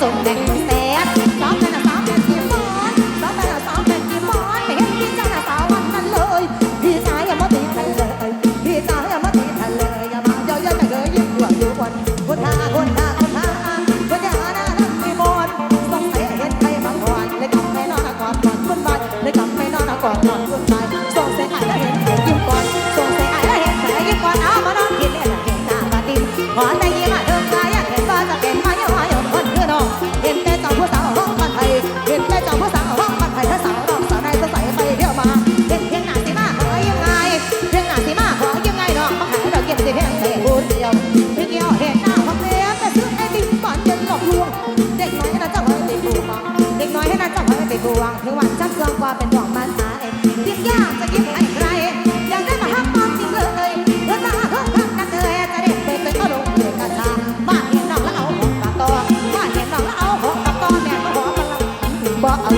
จบแบ่เปอร์เซ็ เด็กน้อยให้นะจับว้เป็นบูฟังเด็กน้อยให้นะจับว้เป็นบูวังถึงวันจับเครื่องกว่าเป็นดวงมันหายเก็งยากจะยิ่งไอ้ใครอยากได้มาหักมองจริงเลยเดินมาหาเพิ่มคำนักเลยจะเด็กเป็กเลยก็ลงเด็กกระชาบ้านเห็นน้องแล้วเอาหอมปากตอบ้านเห็นน้องแล้วเอาหอมปากตอแม่ก็หอมมาละบ่เอา